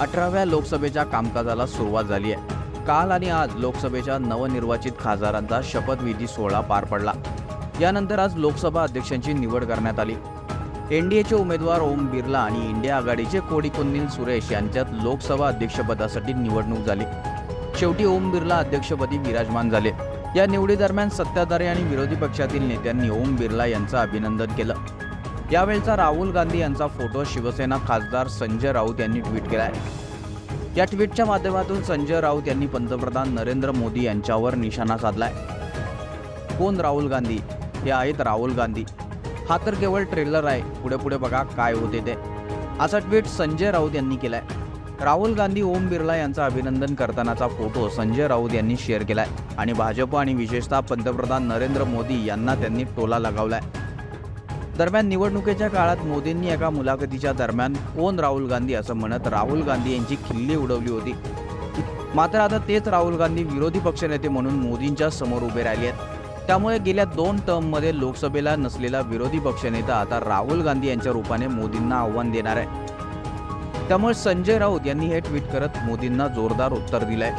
अठराव्या लोकसभेच्या कामकाजाला सुरुवात झाली आहे. काल आणि आज लोकसभेच्या नवनिर्वाचित खासदारांचा शपथविधी सोहळा पार पडला. यानंतर आज लोकसभा अध्यक्षांची निवड करण्यात आली. एनडीएचे उमेदवार ओम बिर्ला आणि इंडिया आघाडीचे कोडीकुंदीन सुरेश यांच्यात लोकसभा अध्यक्षपदासाठी निवडणूक झाली. शेवटी ओम बिर्ला अध्यक्षपदी विराजमान झाले. या निवडीदरम्यान सत्ताधारी आणि विरोधी पक्षातील नेत्यांनी ओम बिर्ला यांचं अभिनंदन केलं. यावेळचा राहुल गांधी यांचा फोटो शिवसेना खासदार संजय राऊत यांनी ट्विट केला आहे या ट्विटच्या माध्यमातून संजय राऊत यांनी पंतप्रधान नरेंद्र मोदी यांच्यावर निशाणा साधलाय. कोण राहुल गांधी? हे आहेत राहुल गांधी. हा तर केवळ ट्रेलर आहे. पुढे पुढे बघा काय होते ते. असा ट्विट संजय राऊत यांनी केलाय. राहुल गांधी ओम बिर्ला यांचं अभिनंदन करतानाचा फोटो संजय राऊत यांनी शेअर केलाय. आणि भाजप आणि विशेषतः पंतप्रधान नरेंद्र मोदी यांना त्यांनी टोला लगावलाय. दरम्यान निवडणुकीच्या काळात मोदींनी एका मुलाखतीच्या दरम्यान कोण राहुल गांधी असं म्हणत राहुल गांधी यांची खिल्ली उडवली होती. मात्र आता तेच राहुल गांधी विरोधी पक्षनेते म्हणून मोदींच्या समोर उभे राहिले आहेत. त्यामुळे गेल्या दोन टर्ममध्ये लोकसभेला नसलेला विरोधी पक्षनेता आता राहुल गांधी यांच्या रूपाने मोदींना आव्हान देणार आहे. त्यामुळे संजय राऊत यांनी हे ट्विट करत मोदींना जोरदार उत्तर दिलंय.